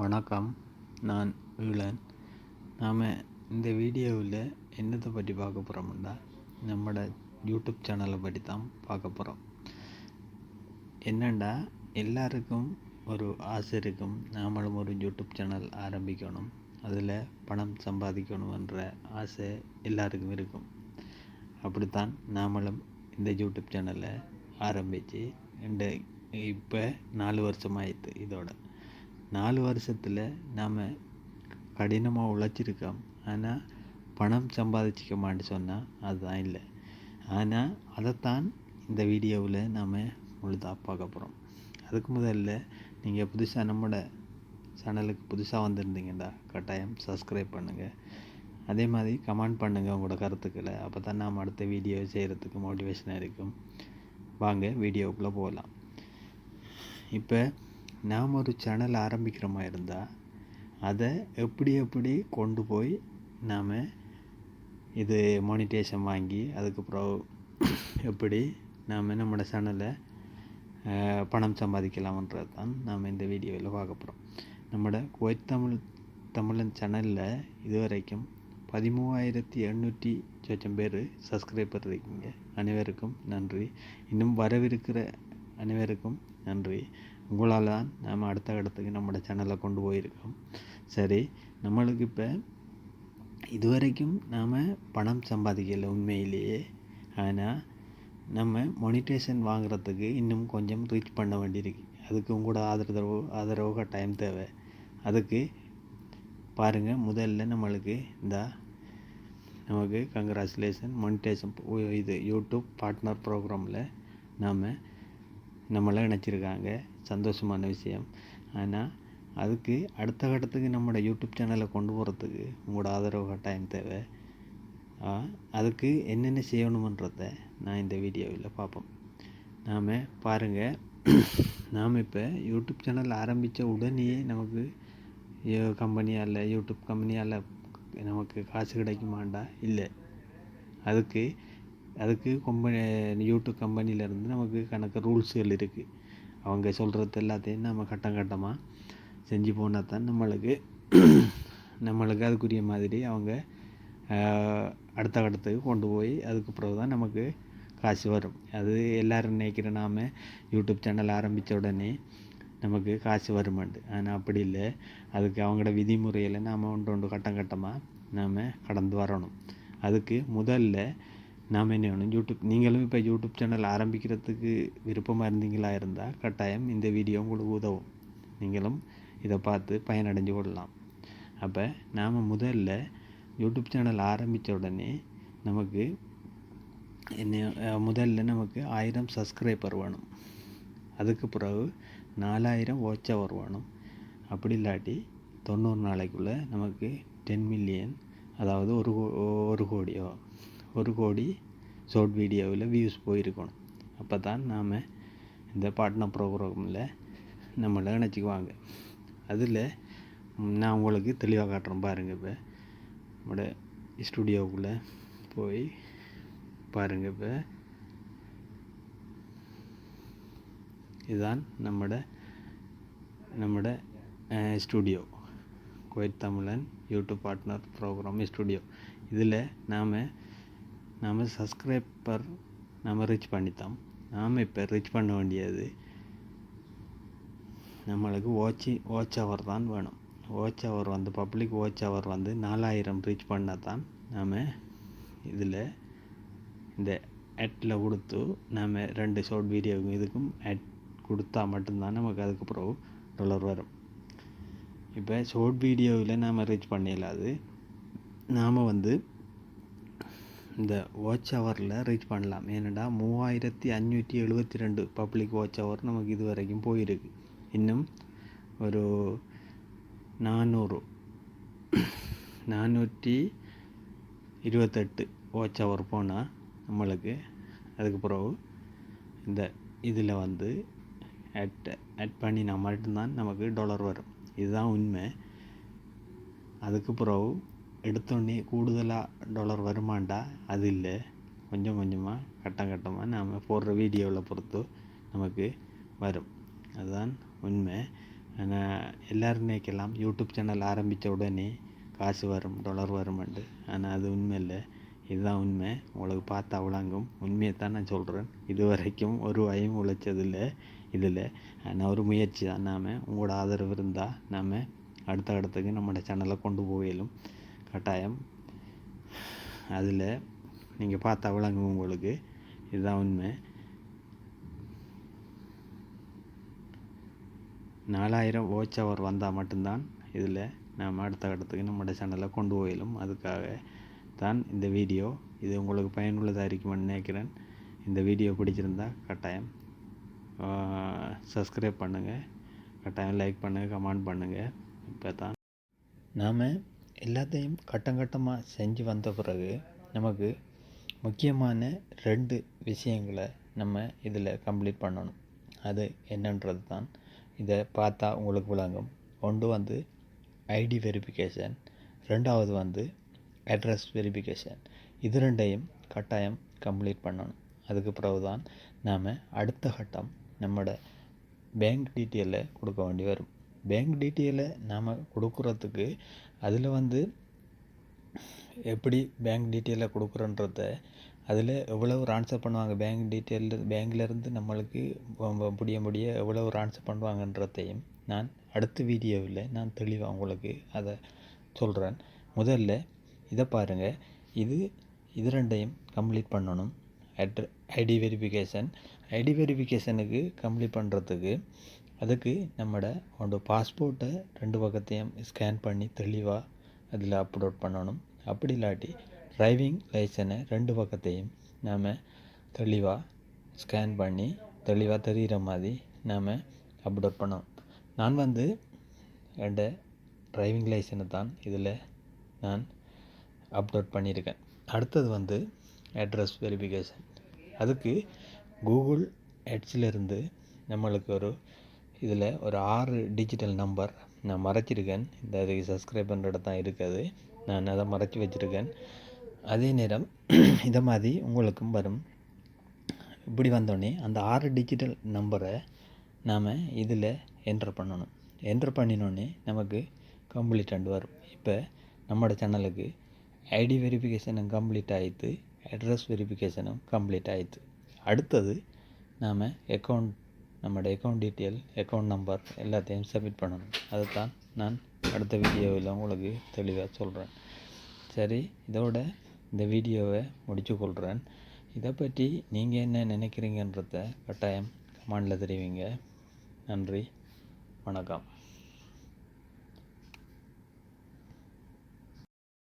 வணக்கம். நான் வீழன் நாம் இந்த வீடியோவில் என்னத்தை பற்றி பார்க்க போகிறோம்னா நம்மளோட யூடியூப் சேனலை பற்றி தான் பார்க்க போகிறோம் என்னண்டா எல்லாருக்கும் ஒரு ஆசை இருக்கும். நாமளும் ஒரு யூடியூப் சேனல் ஆரம்பிக்கணும். அதில் பணம் சம்பாதிக்கணுன்ற ஆசை எல்லாருக்கும் இருக்கும். அப்படித்தான் நாமளும் இந்த யூடியூப் சேனலை ஆரம்பித்து இந்த இப்போ நாலு வருஷமாயிடுது இதோட. நாலு வருஷத்தில் நாம் கடினமாக உழைச்சிருக்கோம். ஆனால் பணம் சம்பாதிச்சிக்க மாட்டேன்னு சொன்னால் அதுதான் இல்லை. ஆனால் அதைத்தான் இந்த வீடியோவில் நாம் முழுதாக பார்க்க போகிறோம் அதுக்கு முதல்ல நீங்கள் புதுசாக நம்மளோட சேனலுக்கு புதுசாக வந்திருந்தீங்கடா கட்டாயம் சப்ஸ்கிரைப் பண்ணுங்கள் அதே மாதிரி கமெண்ட் பண்ணுங்கள் உங்களோட கருத்துக்களை. அப்போ தான் நாம் அடுத்த வீடியோ செய்கிறதுக்கு மோட்டிவேஷனாக இருக்கும். வாங்க வீடியோவுக்குள்ளே போகலாம் இப்போ நாம் ஒரு சேனல் ஆரம்பிக்கிற மாதிரி இருந்தால் அதை எப்படி எப்படி கொண்டு போய் நாம் இது மானிட்டேஷன் வாங்கி அதுக்கப்புறம் எப்படி நாம் நம்மளோட சேனலை பணம் சம்பாதிக்கலாம்ன்றது தான் நாம் இந்த வீடியோவில் பார்க்க போகிறோம் நம்மளோட குவைத் தமிழ் தமிழன் சேனலில் இது வரைக்கும் பதிமூவாயிரத்தி எண்ணூற்றி சொச்சம் பேர் சப்ஸ்கிரைபர் இருக்கீங்க. அனைவருக்கும் நன்றி. இன்னும் வரவிருக்கிற அனைவருக்கும் நன்றி. உங்களால் தான் நாம் அடுத்த இடத்துக்கு நம்மளோட சேனலை கொண்டு போயிருக்கோம். சரி நம்மளுக்கு இப்போ இதுவரைக்கும் நாம் பணம் சம்பாதிக்கலை உண்மையிலேயே. ஆனால் நம்ம மொனிட்டேஷன் வாங்குறதுக்கு இன்னும் கொஞ்சம் ரீச் பண்ண வேண்டியிருக்கு. அதுக்கு உங்களோட ஆதரவு ஆதரவு டைம் தேவை. அதுக்கு பாருங்கள் முதல்ல நம்மளுக்கு இந்த நமக்கு கங்க்ராச்சுலேஷன் மொனிட்டேஷன் இது யூடியூப் பார்ட்னர் ப்ரோக்ராமில் நாம் நம்மளை இணைச்சிருக்காங்க. சந்தோஷமான விஷயம். ஆனால் அதுக்கு அடுத்த கட்டத்துக்கு நம்மளோட யூடியூப் சேனலை கொண்டு போகிறதுக்கு உங்களோட ஆதரவு கட்டாயம் தேவை. அதுக்கு என்னென்ன செய்யணுமன்றத நான் இந்த வீடியோவில் பார்ப்போம். நாம் பாருங்கள் நாம் இப்போ யூடியூப் சேனல் ஆரம்பித்த உடனேயே நமக்கு கம்பெனியால் யூடியூப் கம்பெனியால் நமக்கு காசு கிடைக்குமாண்டா? இல்லை. அதுக்கு அதுக்கு கம்பெனி யூடியூப் கம்பெனியிலேருந்து நமக்கு கணக்கு ரூல்ஸுகள் இருக்குது அவங்க சொல்கிறது எல்லாத்தையும் நம்ம கட்டம் கட்டமாக செஞ்சு போனால் தான் நம்மளுக்கு நம்மளுக்கு அதுக்குரிய மாதிரி அவங்க அடுத்த கட்டத்துக்கு கொண்டு போய் அதுக்கு பிறகு தான் நமக்கு காசு வரும். அது எல்லோரும் நினைக்கிற நாம் யூடியூப் சேனல் ஆரம்பித்த உடனே நமக்கு காசு வருமாண்டு. ஆனால் அப்படி இல்லை. அதுக்கு அவங்களோட விதிமுறையில் நாம் ஒன்று ஒன்று கட்டம் கட்டமாக நாம் கடந்து வரணும். அதுக்கு முதல்ல நாம் என்ன வேணும். யூடியூப் நீங்களும் இப்போ யூடியூப் சேனல் ஆரம்பிக்கிறதுக்கு விருப்பமாக இருந்தீங்களா இருந்தால் கட்டாயம் இந்த வீடியோ உங்களுக்கு உதவும். நீங்களும் இதை பார்த்து பயனடைஞ்சு கொள்ளலாம். அப்போ நாம் முதல்ல யூடியூப் சேனல் ஆரம்பித்த உடனே நமக்கு என்ன முதல்ல நமக்கு ஆயிரம் சப்ஸ்கிரைபர் வேணும். அதுக்கு பிறகு நாலாயிரம் வாட்ச் அவர் வேணும். அப்படி இல்லாட்டி தொண்ணூறு நாளைக்குள்ளே நமக்கு டென் மில்லியன் அதாவது ஒரு ஒரு கோடியோ ஒரு கோடி ஷார்ட் வீடியோவில் வியூஸ் போயிருக்கணும். அப்போ தான் நாம் இந்த பாட்னா ப்ரோக்ராமில் நம்மளை நினச்சிக்குவாங்க அதில் நான் உங்களுக்கு தெளிவாக காட்டுறேன் பாருங்கள் இப்போ. நம்மளோட ஸ்டுடியோவுக்குள்ளே போய் பாருங்கள் இப்போ. இதுதான் நம்மட நம்மட studio Kuwait Tamizhan YouTube partner program studio இதில் நாம் நாம் சப்ஸ்கிரைபர் நம்ம ரீச் பண்ணித்தோம் நாம் இப்போ ரீச் பண்ண வேண்டியது நம்மளுக்கு வாட்சி வாட்ச் ஹவர் தான் வேணும். வாட்ச் ஹவர் வந்து பப்ளிக் வாட்ச் ஹவர் வந்து நாலாயிரம் ரீச் பண்ணால் தான் நாம் இதில் இந்த ஆட்டில் கொடுத்து நாம் ரெண்டு ஷார்ட் வீடியோவுக்கு இதுக்கும் ஆட் கொடுத்தா மட்டும்தான் நமக்கு அதுக்கு பிறகு டாலர் வரும். இப்போ ஷார்ட் வீடியோவில் நாம் ரீச் பண்ணிடலாது. நாம் வந்து இந்த வாட்ச் ஹவரில் ரீச் பண்ணலாம். ஏன்னடா மூவாயிரத்தி அஞ்சூற்றி எழுபத்தி ரெண்டு பப்ளிக் வாட்ச் ஹவர் நமக்கு இது வரைக்கும் போயிருக்கு. இன்னும் ஒரு நானூறு நானூற்றி இருபத்தெட்டு வாட்ச் ஹவர் போனால் நம்மளுக்கு அதுக்கு பிறகு இந்த இதில் வந்து ஆட் ஆட் பண்ணினா மட்டும்தான் நமக்கு டாலர் வரும். இதுதான் உண்மை. அதுக்கு பிறகு எடுத்தோடனே கூடுதலாக டாலர் வருமாண்டா? அது இல்லை. கொஞ்சம் கொஞ்சமாக கட்டம் கட்டமாக நாம் போடுற வீடியோவில் பொறுத்து நமக்கு வரும். அதுதான் உண்மை. ஆனால் எல்லோரும் நினைக்கலாம் யூடியூப் சேனல் ஆரம்பித்த உடனே காசு வரும் டாலர் வருமாண்டு. ஆனால் அது உண்மை இல்லை. இதுதான் உண்மை. உங்களுக்கு பார்த்தா விளங்கும். உண்மையை தான் நான் சொல்கிறேன் இது வரைக்கும் ஒரு வயம் உழைச்சதில்லை இதில். ஆனால் ஒரு முயற்சி தான் நாம் உங்களோட ஆதரவு இருந்தால் நாம் அடுத்த இடத்துக்கு நம்மளோட சேனலை கொண்டு போயிலும் கட்டாயம். அதில் நீங்கள் பார்த்தா விளங்கும் உங்களுக்கு. இதுதான் உண்மை. நாலாயிரம் வாட்ச் அவர் வந்தால் மட்டும்தான் இதில் நாம் அடுத்த கட்டத்துக்கு நம்மளோட சேனலை கொண்டு போயிடும் அதுக்காக தான் இந்த வீடியோ இது உங்களுக்கு பயனுள்ளதாக இருக்குமென்னு நினைக்கிறேன். இந்த வீடியோ பிடிச்சிருந்தா கட்டாயம் சப்ஸ்கிரைப் பண்ணுங்கள் கட்டாயம் லைக் பண்ணுங்கள் கமெண்ட் பண்ணுங்கள் இப்போ தான் நாம் எல்லாத்தையும் கட்டம் கட்டமாக செஞ்சு வந்த பிறகு நமக்கு முக்கியமான ரெண்டு விஷயங்களை நம்ம இதில் கம்ப்ளீட் பண்ணணும். அது என்னன்றது தான். இதை பார்த்தா உங்களுக்கு விளங்கும். ஒன்று வந்து ஐடி வெரிஃபிகேஷன் ரெண்டாவது வந்து அட்ரஸ் வெரிஃபிகேஷன் இது ரெண்டையும் கட்டாயம் கம்ப்ளீட் பண்ணணும். அதுக்கு பிறகு தான் நாம் அடுத்த கட்டம் நம்மளோட பேங்க் டீட்டெயிலை கொடுக்க வேண்டி வரும். பேங்க் டீட்டெயிலை நாம் கொடுக்குறதுக்கு அதில் வந்து எப்படி பேங்க் டீட்டெயிலை கொடுக்குறோன்றத அதில் எவ்வளவு ட்ரான்ஸ்ஃபர் பண்ணுவாங்க? பேங்க் டீட்டெயில் பேங்க்லேருந்து நம்மளுக்கு முடிய முடிய எவ்வளவு ட்ரான்ஸ்ஃபர் பண்ணுவாங்கன்றதையும் நான் அடுத்த வீடியோவில் நான் தெளிவாக உங்களுக்கு அதை சொல்கிறேன் முதல்ல இதை பாருங்கள் இது இது ரெண்டையும் கம்ப்ளீட் பண்ணணும். அட்ர ஐடி வெரிஃபிகேஷன் ஐடி வெரிஃபிகேஷனுக்கு கம்ப்ளீட் பண்ணுறதுக்கு அதுக்கு நம்மளோட உன்னோட பாஸ்போர்ட்டை ரெண்டு பக்கத்தையும் ஸ்கேன் பண்ணி தெளிவாக அதில் அப்லோட் பண்ணணும். அப்படி இல்லாட்டி டிரைவிங் லைசனை ரெண்டு பக்கத்தையும் நாம் தெளிவாக ஸ்கேன் பண்ணி தெளிவாக தெரிகிற மாதிரி நாம் அப்லோட் பண்ணோம் நான் வந்து என்ட டிரைவிங் லைசனை தான் இதில் நான் அப்லோட் பண்ணியிருக்கேன் அடுத்தது வந்து அட்ரஸ் வெரிஃபிகேஷன் அதுக்கு கூகுள் ஹெட்ஸிலிருந்து நம்மளுக்கு ஒரு இதில் ஒரு ஆறு டிஜிட்டல் நம்பர் நான் மறைச்சிருக்கேன். இந்த அதுக்கு சப்ஸ்கிரைப் பண்ணுற தான் இருக்குது. நான் அதை மறைச்சி வச்சுருக்கேன். அதே நேரம் இதை மாதிரி உங்களுக்கும் வரும். இப்படி வந்தோடனே அந்த ஆறு டிஜிட்டல் நம்பரை நாம் இதில் என்ட்ரு பண்ணணும். என்ட்ரு பண்ணினோடனே நமக்கு கம்ப்ளீட் அண்டு வரும். இப்போ நம்மளோட சேனலுக்கு ஐடி வெரிஃபிகேஷனும் கம்ப்ளீட் ஆகிட்டு அட்ரஸ் வெரிஃபிகேஷனும் கம்ப்ளீட் ஆகிட்டு அடுத்தது நாம் அக்கௌண்ட் நம்மளோட அக்கௌண்ட் டீட்டெயில் அக்கௌண்ட் நம்பர் எல்லாத்தையும் சப்மிட் பண்ணணும். அதை தான் நான் அடுத்த வீடியோவில் உங்களுக்கு தெளிவாக சொல்கிறேன் சரி இதோட இந்த வீடியோவை முடிச்சு கொள்கிறேன் இதை பற்றி நீங்கள் என்ன நினைக்கிறீங்கன்றத கட்டாயம் கமெண்டில் தெரிவிங்க. நன்றி வணக்கம்.